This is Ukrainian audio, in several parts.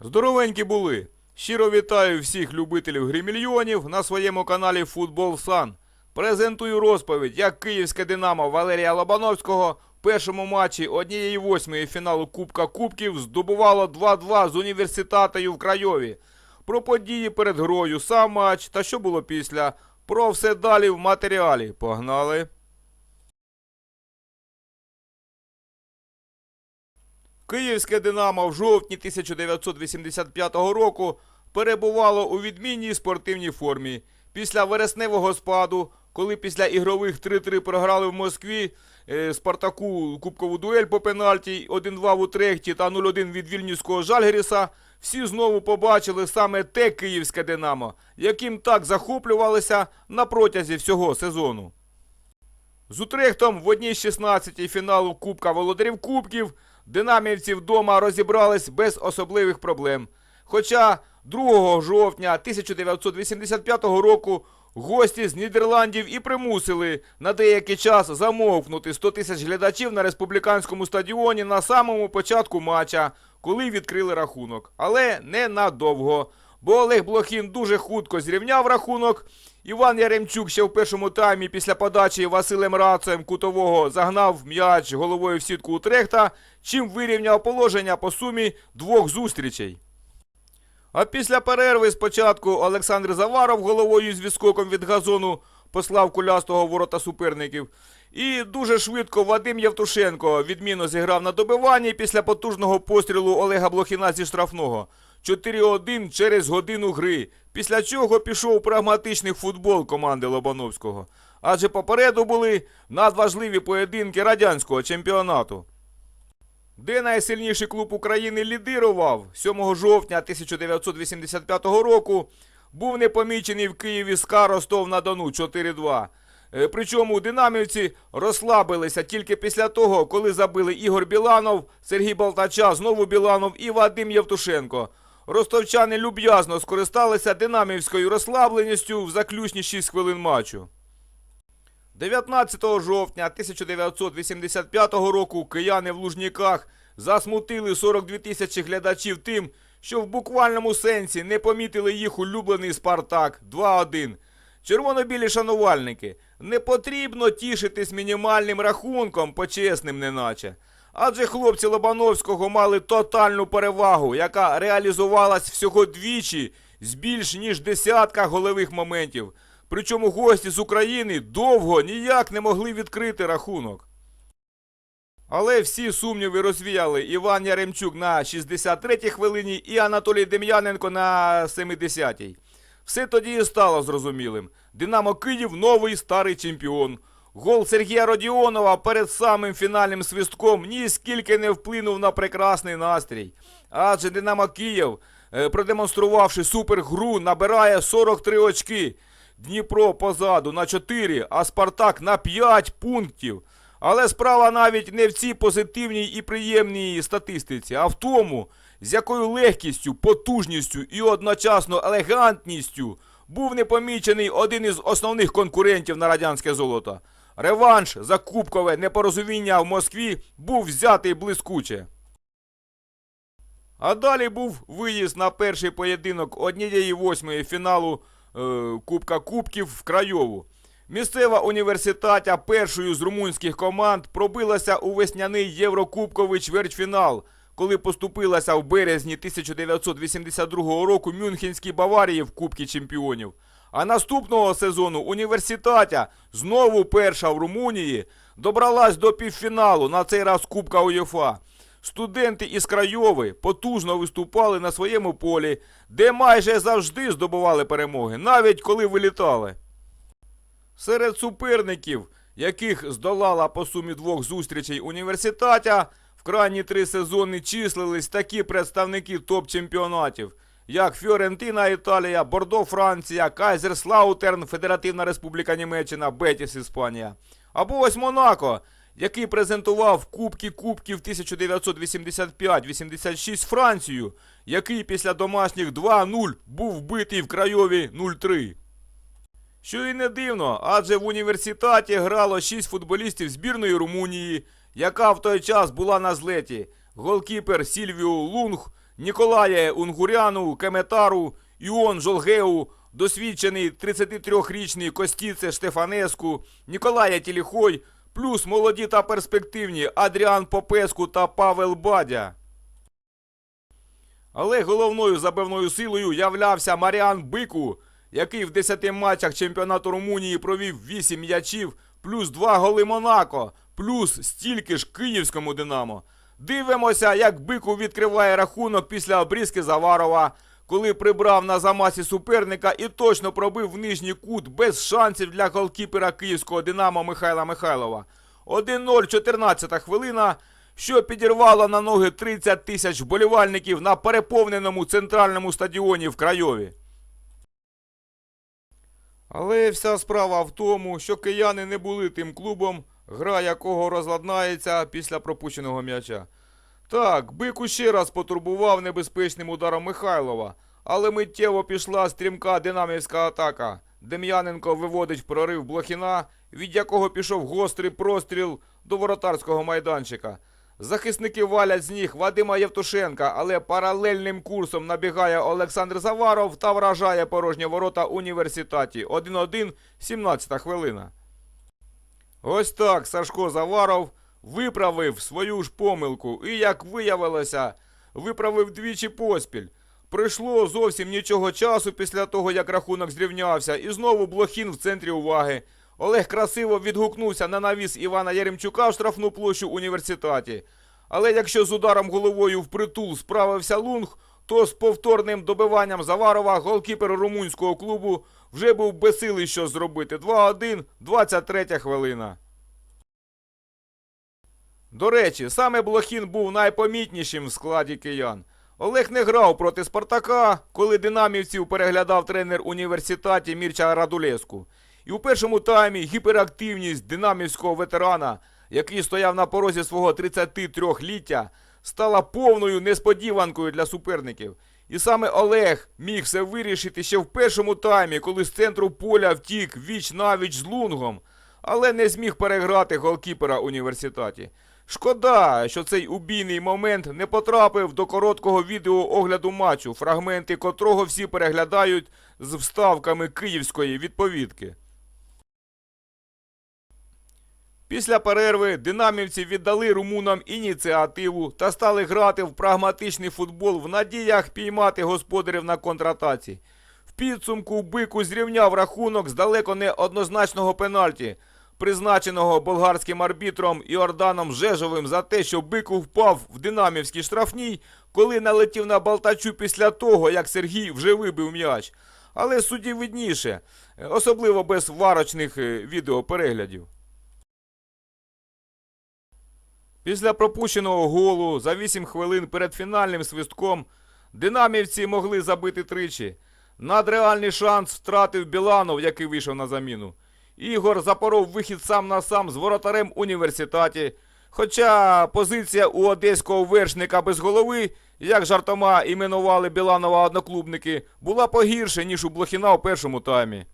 Здоровенькі були. Щиро вітаю всіх любителів гри мільйонів на своєму каналі Футбол Сан. Презентую розповідь, як київське Динамо Валерія Лобановського в першому матчі однієї восьмої фіналу Кубка Кубків здобувало 2-2 з університатою в Крайові. Про події перед грою, сам матч та що було після. Про все далі в матеріалі. Погнали! Київське Динамо в жовтні 1985 року перебувало у відмінній спортивній формі. Після вересневого спаду, коли після ігрових 3-3 програли в Москві е, Спартаку кубкову дуель по пенальті 1-2 в Утрехті та 0-1 від Вільнюського Жальгеріса, всі знову побачили саме те київське Динамо, яким так захоплювалися на протязі всього сезону. З Утрехтом в одній 16 фіналу Кубка Володарів Кубків динамівці вдома розібрались без особливих проблем. Хоча 2 жовтня 1985 року гості з Нідерландів і примусили на деякий час замовкнути 100 тисяч глядачів на республіканському стадіоні на самому початку матча, коли відкрили рахунок. Але не надовго. Бо Олег Блохін дуже хутко зрівняв рахунок. Іван Яремчук ще в першому таймі після подачі Василем Рацем кутового загнав м'яч головою в сітку Утрехта, чим вирівняв положення по сумі двох зустрічей. А після перерви спочатку Олександр Заваров головою з відскоком від газону послав кулястого ворота суперників. І дуже швидко Вадим Євтушенко відмінно зіграв на добиванні після потужного пострілу Олега Блохіна зі штрафного. 4-1 через годину гри, після чого пішов прагматичний футбол команди Лобановського. Адже попереду були надважливі поєдинки радянського чемпіонату. Де найсильніший клуб України лідирував 7 жовтня 1985 року, був непомічений в Києві СКА Ростов на Дону 4-2. Е, Причому динамівці розслабилися тільки після того, коли забили Ігор Біланов, Сергій Балтача, знову Біланов і Вадим Євтушенко. Ростовчани люб'язно скористалися динамівською розслабленістю в заключні 6 хвилин матчу. 19 жовтня 1985 року кияни в Лужніках засмутили 42 тисячі глядачів тим, що в буквальному сенсі не помітили їх улюблений Спартак 2-1. Червоно-білі шанувальники, не потрібно тішитись мінімальним рахунком, почесним неначе. Адже хлопці Лобановського мали тотальну перевагу, яка реалізувалась всього двічі з більш ніж десятка голевих моментів. Причому гості з України довго ніяк не могли відкрити рахунок. Але всі сумніви розвіяли Іван Яремчук на 63-й хвилині і Анатолій Дем'яненко на 70-й. Все тоді і стало зрозумілим. Динамо Київ новий старий чемпіон. Гол Сергія Родіонова перед самим фінальним свистком ніскільки не вплинув на прекрасний настрій. Адже Динамо Київ, е, продемонструвавши супергру, набирає 43 очки. Дніпро позаду на 4, а Спартак на 5 пунктів. Але справа навіть не в цій позитивній і приємній статистиці, а в тому, з якою легкістю, потужністю і одночасно елегантністю був непомічений один із основних конкурентів на радянське золото. Реванш за кубкове непорозуміння в Москві був взятий блискуче. А далі був виїзд на перший поєдинок однієї восьмої фіналу е, Кубка Кубків в Крайову. Місцева університатя першою з румунських команд пробилася у весняний Єврокубковий чвертьфінал, коли поступилася в березні 1982 року Мюнхенській Баварії в Кубці Чемпіонів. А наступного сезону університатя, знову перша в Румунії, добралась до півфіналу на цей раз Кубка УЄФА. Студенти із Крайови потужно виступали на своєму полі, де майже завжди здобували перемоги, навіть коли вилітали. Серед суперників, яких здолала по сумі двох зустрічей університатя, крайні три сезони числились такі представники топ-чемпіонатів, як Фіорентина Італія, Бордо Франція, Кайзерслаутерн, Федеративна Республіка Німеччина, Бетіс Іспанія. Або ось Монако, який презентував Кубки Кубків 1985-86 Францію, який після домашніх 2-0 був вбитий в Крайові 0-3. Що і не дивно, адже в університеті грало 6 футболістів збірної Румунії, яка в той час була на злеті. Голкіпер Сільвіо Лунг, Ніколая Унгуряну, Кеметару, Іон Жолгеу, досвідчений 33-річний Костіце Штефанеску, Ніколая Тіліхой, плюс молоді та перспективні Адріан Попеску та Павел Бадя. Але головною забивною силою являвся Маріан Бику, який в 10 матчах чемпіонату Румунії провів 8 м'ячів, плюс 2 голи Монако, плюс стільки ж київському Динамо. Дивимося, як Бику відкриває рахунок після обрізки Заварова, коли прибрав на замасі суперника і точно пробив в нижній кут без шансів для голкіпера київського Динамо Михайла Михайлова. 1-0, 14 хвилина, що підірвало на ноги 30 тисяч вболівальників на переповненому центральному стадіоні в Крайові. Але вся справа в тому, що кияни не були тим клубом, гра якого розладнається після пропущеного м'яча. Так, бику ще раз потурбував небезпечним ударом Михайлова, але миттєво пішла стрімка динамівська атака. Дем'яненко виводить в прорив Блохіна, від якого пішов гострий простріл до воротарського майданчика. Захисники валять з ніг Вадима Євтушенка, але паралельним курсом набігає Олександр Заваров та вражає порожні ворота університаті. 1-1, 17 хвилина. Ось так Сашко Заваров виправив свою ж помилку і, як виявилося, виправив двічі поспіль. Пройшло зовсім нічого часу після того, як рахунок зрівнявся, і знову Блохін в центрі уваги. Олег красиво відгукнувся на навіс Івана Яремчука в штрафну площу університаті. Але якщо з ударом головою впритул справився Лунг, то з повторним добиванням Заварова голкіпер румунського клубу вже був безсилий що зробити. 2-1, 23 хвилина. До речі, саме Блохін був найпомітнішим в складі киян. Олег не грав проти Спартака, коли динамівців переглядав тренер університаті Мірча Радулеску. І у першому таймі гіперактивність динамівського ветерана, який стояв на порозі свого 33-ліття, стала повною несподіванкою для суперників. І саме Олег міг все вирішити ще в першому таймі, коли з центру поля втік віч навіч з лунгом, але не зміг переграти голкіпера університаті. Шкода, що цей убійний момент не потрапив до короткого відео огляду матчу, фрагменти котрого всі переглядають з вставками київської відповідки. Після перерви динамівці віддали румунам ініціативу та стали грати в прагматичний футбол в надіях піймати господарів на контратаці. В підсумку бику зрівняв рахунок з далеко не однозначного пенальті, призначеного болгарським арбітром Іорданом Жежовим за те, що бику впав в динамівській штрафній, коли налетів на Балтачу після того, як Сергій вже вибив м'яч. Але судді видніше, особливо без варочних е, відеопереглядів. Після пропущеного голу за 8 хвилин перед фінальним свистком динамівці могли забити тричі. Надреальний шанс втратив Біланов, який вийшов на заміну. Ігор запоров вихід сам на сам з воротарем університаті. Хоча позиція у одеського вершника без голови, як жартома іменували Біланова одноклубники, була погірше, ніж у Блохіна у першому таймі.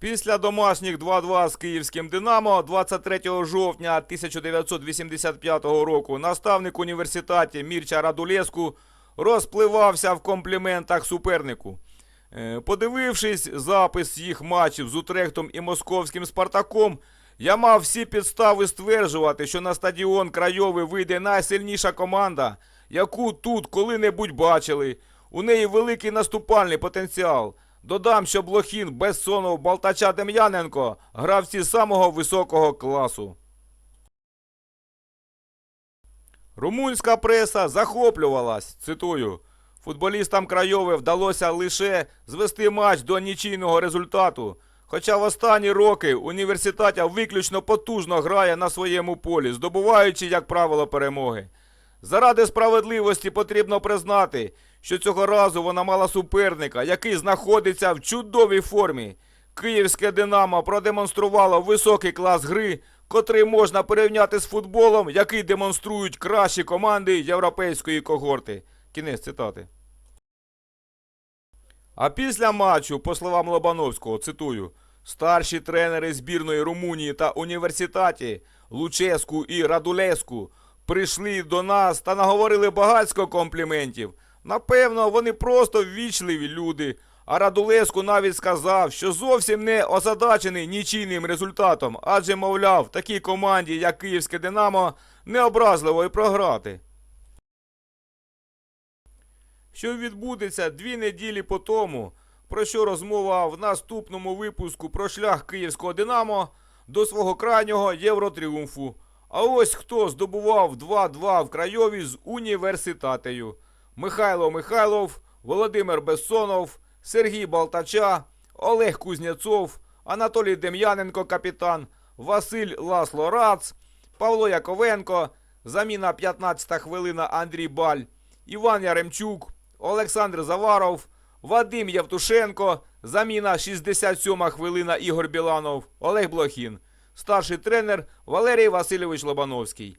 Після домашніх 2-2 з київським Динамо 23 жовтня 1985 року наставник університаті Мірча Радулеску розпливався в компліментах супернику. Е, Подивившись запис їх матчів з Утрехтом і московським Спартаком, я мав всі підстави стверджувати, що на стадіон Крайовий вийде найсильніша команда, яку тут коли-небудь бачили. У неї великий наступальний потенціал. Додам, що Блохін, Бессонов, Балтача Дем'яненко гравці самого високого класу. Румунська преса захоплювалась, цитую. Футболістам Крайови вдалося лише звести матч до нічийного результату. Хоча в останні роки університатя виключно потужно грає на своєму полі, здобуваючи, як правило, перемоги. Заради справедливості потрібно признати, що цього разу вона мала суперника, який знаходиться в чудовій формі. Київське Динамо продемонструвало високий клас гри, котрий можна порівняти з футболом, який демонструють кращі команди європейської когорти. Кінець цитати. А після матчу, по словам Лобановського, цитую, старші тренери збірної Румунії та університаті Луческу і Радулеску прийшли до нас та наговорили багатько компліментів. Напевно, вони просто ввічливі люди. А Радулеску навіть сказав, що зовсім не озадачений нічийним результатом, адже, мовляв, такій команді, як Київське Динамо, необразливо і програти. Що відбудеться дві неділі по тому, про що розмова в наступному випуску про шлях київського Динамо до свого крайнього Євротріумфу. А ось хто здобував 2-2 в Крайові з університатею. Михайло Михайлов, Володимир Бессонов, Сергій Балтача, Олег Кузнєцов, Анатолій Дем'яненко, капітан, Василь Ласло Рац, Павло Яковенко, заміна 15 хвилина Андрій Баль, Іван Яремчук, Олександр Заваров, Вадим Євтушенко, заміна 67 хвилина Ігор Біланов, Олег Блохін, старший тренер Валерій Васильович Лобановський.